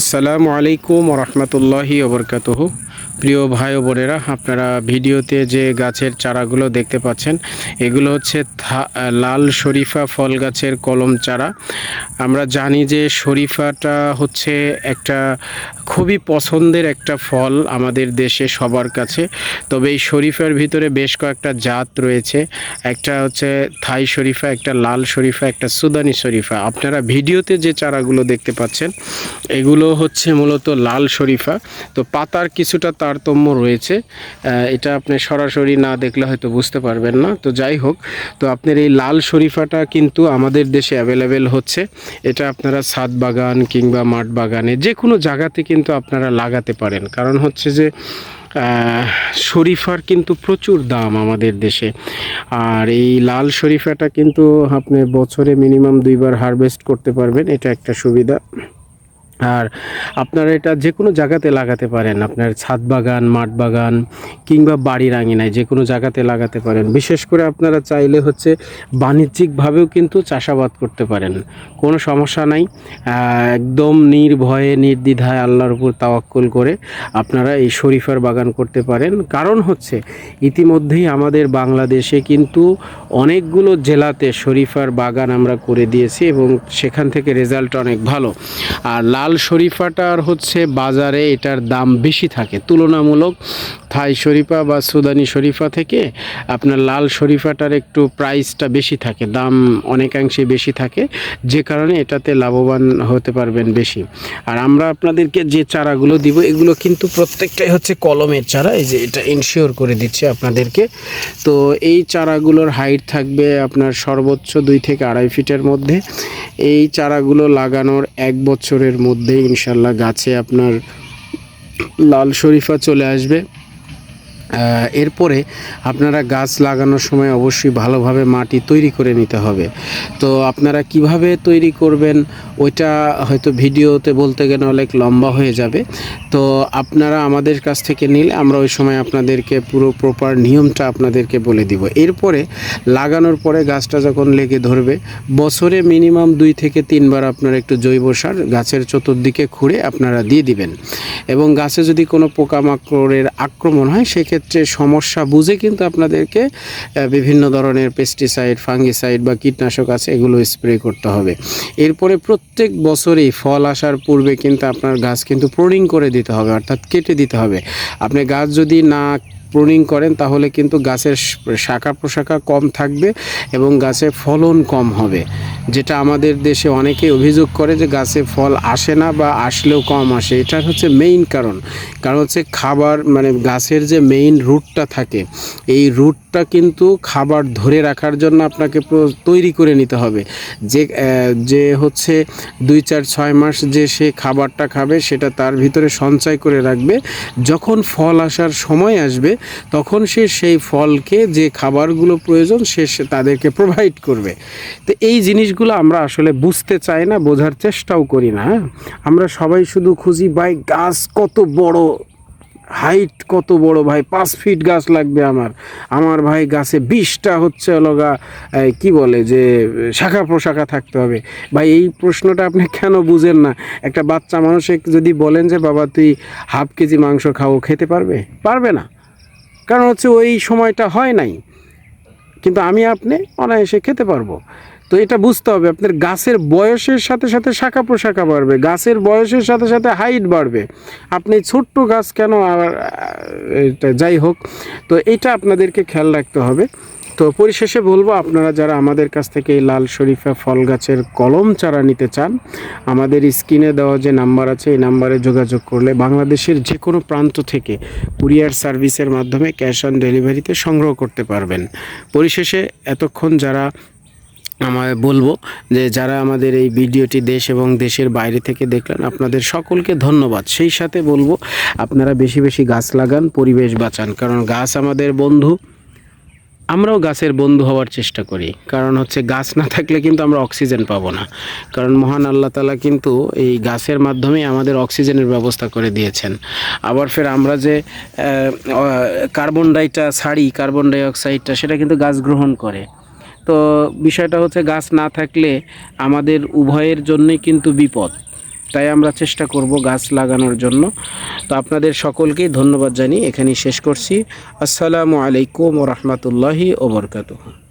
আসসালামু আলাইকুম রহমতুল্লাহি ওবরকাতহ। প্রিয় ভাই বোনেরা, আপনারা ভিডিওতে যে গাছের চারাগুলো দেখতে পাচ্ছেন, এগুলো হচ্ছে লাল শরীফা ফল গাছের কলম চারা। আমরা জানি যে শরীফাটা হচ্ছে একটা খুবই পছন্দের একটা ফল আমাদের দেশে সবার কাছে। তবে এই শরীফার ভিতরে বেশ কয়েকটা জাত রয়েছে। একটা হচ্ছে থাই শরীফা, একটা লাল শরীফা, একটা সুদানি শরীফা। আপনারা ভিডিওতে যে চারাগুলো দেখতে পাচ্ছেন, এগুলো হচ্ছে মূলত লাল শরীফা। তো পাতার কিছুটা তারতম্য রয়েছে। এটা আপনি সরাসরি না দেখলে হয়তো বুঝতে পারবেন না। তো যাই হোক, তো আপনার এই লাল শরীফাটা কিন্তু আমাদের দেশে অ্যাভেলেবেল হচ্ছে। এটা আপনারা ছাদ বাগান কিংবা মাঠ বাগানে যে কোনো জায়গাতে কিন্তু আপনারা লাগাতে পারেন। কারণ হচ্ছে যে শরীফার কিন্তু প্রচুর দাম আমাদের দেশে। আর এই লাল শরীফাটা কিন্তু আপনি বছরে মিনিমাম দুইবার হারভেস্ট করতে পারবেন। এটা একটা সুবিধা। আর আপনারা এটা যে কোনো জায়গাতে লাগাতে পারেন। আপনার ছাদ বাগান, মাঠ বাগান, কিংবা বাড়ির আঙিনায় যে কোনো জায়গাতে লাগাতে পারেন। বিশেষ করে আপনারা চাইলে হচ্ছে বাণিজ্যিকভাবেও কিন্তু চাষাবাদ করতে পারেন। কোনো সমস্যা নাই। একদম নির্ভয়ে, নির্দ্বিধায় আল্লাহর উপর তাওয়াক্কুল করে আপনারা এই শরীফার বাগান করতে পারেন। কারণ হচ্ছে ইতিমধ্যেই আমাদের বাংলাদেশে কিন্তু অনেকগুলো জেলাতে শরীফার বাগান আমরা করে দিয়েছি এবং সেখান থেকে রেজাল্ট অনেক ভালো। আর লাল শরীফাটার হচ্ছে বাজারে এটার দাম বেশি থাকে। তুলনামূলক থাই শরীফা বা সুদানি শরীফা থেকে আপনার লাল শরীফাটার একটু প্রাইসটা বেশি থাকে, দাম অনেকাংশে বেশি থাকে, যে কারণে এটাতে লাভবান হতে পারবেন বেশি। আর আমরা আপনাদেরকে যে চারাগুলো দিব, এগুলো কিন্তু প্রত্যেকটাই হচ্ছে কলমের চারা, এই যে এটা ইনশিওর করে দিচ্ছে আপনাদেরকে। তো এই চারাগুলোর হাইট থাকবে আপনার সর্বোচ্চ দুই থেকে আড়াই ফিটের মধ্যে। এই চারাগুলো লাগানোর এক বছরের মধ্যে ইনশাল্লাহ গাছে আপনার লাল শরীফা চলে আসবে। এরপরে আপনারা গাছ লাগানোর সময় অবশ্যই ভালোভাবে মাটি তৈরি করে নিতে হবে। তো আপনারা কীভাবে তৈরি করবেন, ওইটা হয়তো ভিডিওতে বলতে গেলে অনেক লম্বা হয়ে যাবে। তো আপনারা আমাদের কাছ থেকে নিলে আমরা ওই সময় আপনাদেরকে পুরো প্রপার নিয়মটা আপনাদেরকে বলে দিব। এরপরে লাগানোর পরে গাছটা যখন লেগে ধরবে, বছরে মিনিমাম দুই থেকে তিনবার আপনারা একটু জৈব সার গাছের চতুর্দিকে খুঁড়ে আপনারা দিয়ে দিবেন। এবং গাছে যদি কোনো পোকামাকড়ের আক্রমণ হয়, সেক্ষেত্রে সমস্যা বুঝে কিন্তু আপনাদেরকে বিভিন্ন ধরনের পেস্টিসাইড ফাঙ্গিসাইড বা কীটনাশক আছে, এগুলো স্প্রে করতে হবে। এরপরে প্রত্যেক বছরেই ফল আসার পূর্বে কিন্তু আপনার গাছ কিন্তু প্রোনিং করে দিতে হবে, অর্থাৎ কেটে দিতে হবে। আপনি গাছ যদি না প্রুনিং করেন, তাহলে কিন্তু গাছের শাখা প্রশাখা কম থাকবে এবং গাছে ফলন কম হবে। যেটা আমাদের দেশে অনেকেই অভিযোগ করে যে গাছে ফল আসে না বা আসলেও কম আসে। এটার হচ্ছে মেইন কারণ। কারণ হচ্ছে খাবার মানে গাছের যে মেইন রুটটা থাকে, এই রুটটা কিন্তু খাবার ধরে রাখার জন্য আপনাকে তৈরি করে নিতে হবে। যে যে হচ্ছে দুই চার ছয় মাস যে সে খাবারটা খাবে, সেটা তার ভিতরে সঞ্চয় করে রাখবে। যখন ফল আসার সময় আসবে, তখন সে সেই ফলকে, যে খাবারগুলো প্রয়োজন, সে তাদেরকে প্রোভাইড করবে। তো এই জিনিসগুলো আমরা আসলে বুঝতে চাই না, বোঝার চেষ্টাও করি না হ্যাঁ? আমরা সবাই শুধু খুঁজি, ভাই, গাছ কত বড় হাইট কত বড়, ভাই, পাঁচ ফিট গাছ লাগবে আমার। আমার ভাই গাছে বিশটা হচ্ছে লগা কি বলে যে, শাখা প্রশাখা থাকতে হবে। ভাই, এই প্রশ্নটা আপনি কেন বুঝেন না? একটা বাচ্চা মানুষে যদি বলেন যে, বাবা, তুই হাফ কেজি মাংস খাও, খেতে পারবে? পারবে না। কারণ হচ্ছে ওই সময়টা হয় নাই। কিন্তু আমি, আপনি অনায়াসে খেতে পারব। তো এটা বুঝতে হবে, আপনার গাছের বয়সের সাথে সাথে শাখা প্রশাখা বাড়বে, গাছের বয়সের সাথে সাথে হাইট বাড়বে। আপনি ছোট্ট গাছ কেন এটা যাই হোক, তো এটা আপনাদেরকে খেয়াল রাখতে হবে। তো পরিশেষে বলব, আপনারা যারা আমাদের কাছ থেকে এই লাল শরীফা ফল গাছের কলম চারা নিতে চান, আমাদের স্ক্রিনে দেওয়া যে নাম্বার আছে, এই নাম্বারে যোগাযোগ করলে বাংলাদেশের যে কোনো প্রান্ত থেকে কুরিয়ার সার্ভিসের মাধ্যমে ক্যাশ অন ডেলিভারিতে সংগ্রহ করতে পারবেন। পরিশেষে, এতক্ষণ যারা আমার বলব যে যারা আমাদের এই ভিডিওটি দেশ এবং দেশের বাইরে থেকে দেখলেন, আপনাদের সকলকে ধন্যবাদ। সেই সাথে বলব, আপনারা বেশি বেশি গাছ লাগান, পরিবেশ বাঁচান। কারণ গাছ আমাদের বন্ধু, আমরাও গাছের বন্ধু হওয়ার চেষ্টা করি। কারণ হচ্ছে গাছ না থাকলে কিন্তু আমরা অক্সিজেন পাবো না। কারণ মহান আল্লাহ তালা কিন্তু এই গাছের মাধ্যমে আমাদের অক্সিজেনের ব্যবস্থা করে দিয়েছেন। আবার ফের আমরা যে কার্বন ডাইটা ছাড়ি কার্বন ডাই অক্সাইডটা সেটা কিন্তু গাছ গ্রহণ করে। তো বিষয়টা হচ্ছে গাছ না থাকলে আমাদের উভয়ের জন্যই কিন্তু বিপদ। তাই আমরা চেষ্টা করব গাছ লাগানোর জন্য। তো আপনাদের সকলকেই ধন্যবাদ জানি এখানেই শেষ করছি। আসসালামু আলাইকুম রহমতুল্লাহি ওবরকাতুহ